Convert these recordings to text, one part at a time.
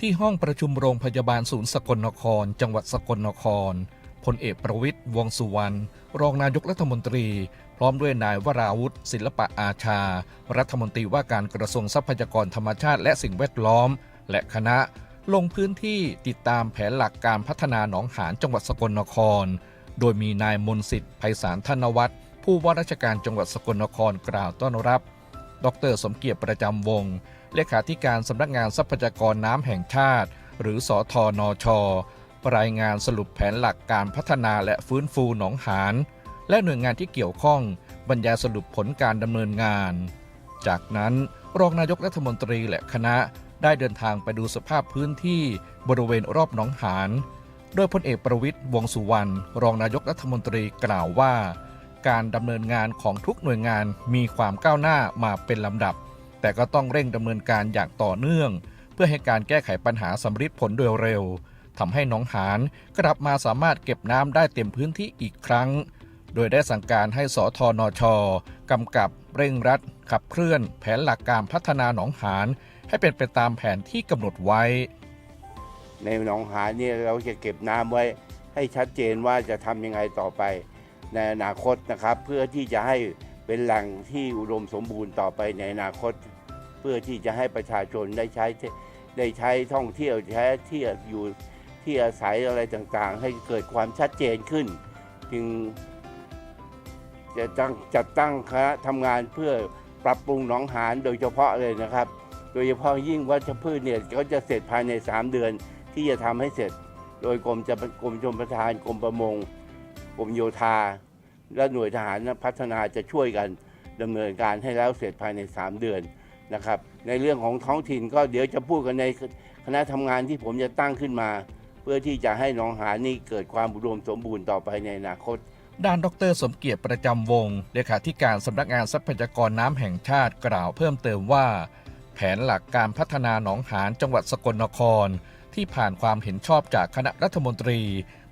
ที่ห้องประชุมโรงพยาบาลศูนย์สกลนคร จังหวัดสกลนครพลเอกประวิตยวงสุวรรณรองนายกรัฐมนตรี พร้อมด้วยนายวราวุธศิลปะอาชา รัฐมนตรีว่าการกระทรวงทรัพยากรธรรมชาติและสิ่งแวดล้อม และคณะลงพื้นที่ติดตามแผนหลักการพัฒนาหนองหานจังหวัดสกลนคร โดยมีนายมนสิทธิ์ไพศาลธนวัฒน์ผู้ว่าราชการจังหวัดสกลนครกล่าวต้อนรับ ดร สมเกียรติประจำวงศ์เลขาธิการสำนักงานทรัพยากรน้ำแห่งชาติ หรือสอทอนอชรายงานสรุปแผนหลักการพัฒนาและฟื้นฟูหนองหาน และหน่วยงานที่เกี่ยวข้องบรรยายสรุปผลการดำเนินงาน จากนั้นรองนายกรัฐมนตรีและคณะได้เดินทางไปดูสภาพพื้นที่บริเวณรอบหนองหาน โดยพลเอกประวิตยวงสุวรรณรองนายกรัฐมนตรีกล่าวว่า การดำเนินงานของทุกหน่วยงานมีความก้าวหน้ามาเป็นลำดับ แต่ก็ต้องเร่งดำเนินการอย่างต่อเนื่อง เพื่อให้การแก้ไขปัญหาสำฤทธิ์ผลโดยเร็วทำให้หนองหานกลับมาสามารถเก็บน้ำได้เต็มพื้นที่อีกครั้ง โดยได้สั่งการให้สทนชกำกับเร่งรัด ขับเคลื่อน แผนหลักการพัฒนาหนองหานให้เป็นไปตามแผนที่กำหนดไว้ ในหนองหานเนี่ยเราจะเก็บน้ำไว้ให้ชัดเจนว่าจะทำยังไงต่อไป ในอนาคตนะครับ เพื่อที่จะให้เป็นแหล่งที่อุดมสมบูรณ์ต่อไปในอนาคต เพื่อที่จะให้ประชาชนได้ใช้ได้ใช้ท่องเที่ยวใช้ที่อยู่ที่อาศัยอะไรต่างๆ ให้เกิดความชัดเจนขึ้น จึงจะตั้งจัดตั้งคณะทำงานเพื่อปรับปรุงหนองหานโดยเฉพาะเลยนะครับ โดยเฉพาะยิ่งวัชพืชเนี่ยก็จะเสร็จภายใน 3 เดือนที่จะทำให้เสร็จ โดยกรมจะกรมชลประทานกรมประมง กรมโยธา และหน่วยทหารพัฒนาจะช่วยกันดำเนินการให้แล้วเสร็จภายใน 3 เดือนนะครับในเรื่องของท้องถิ่นก็เดี๋ยวจะพูดกันในคณะทำงานที่ผมจะตั้งขึ้นมา เพื่อที่จะให้หนองหานนี่เกิดความอุดมสมบูรณ์ต่อไปในอนาคต ด้านดรสมเกียรติประจำวงเลขาธิการสำนักงานทรัพยากรน้ำแห่งชาติกล่าวเพิ่มเติมว่า แผนหลักการพัฒนาหนองหานจังหวัดสกลนคร ที่ผ่านความเห็นชอบจากคณะรัฐมนตรี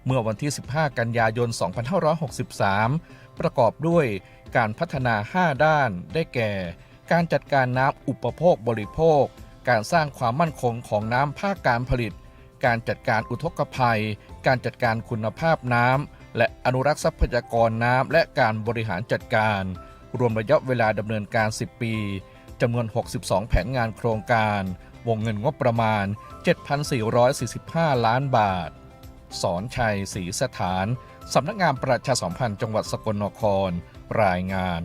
เมื่อวันที่ 15 กันยายน 2563 ประกอบด้วยการพัฒนา 5 ด้าน ได้แก่ การจัดการน้ำอุปโภคบริโภค การสร้างความมั่นคงของน้ำภาคการผลิต การจัดการอุทกภัย การจัดการคุณภาพน้ำ และอนุรักษ์ทรัพยากรน้ำและการบริหารจัดการ รวมระยะเวลาดำเนินการ 10 ปีจำนวน 62 แผนงานโครงการ วงเงินงบประมาณ 7,445 ล้านบาท สอนชัยศรีสถาน สำนักงานประชาสัมพันธ์จังหวัดสกลนคร รายงาน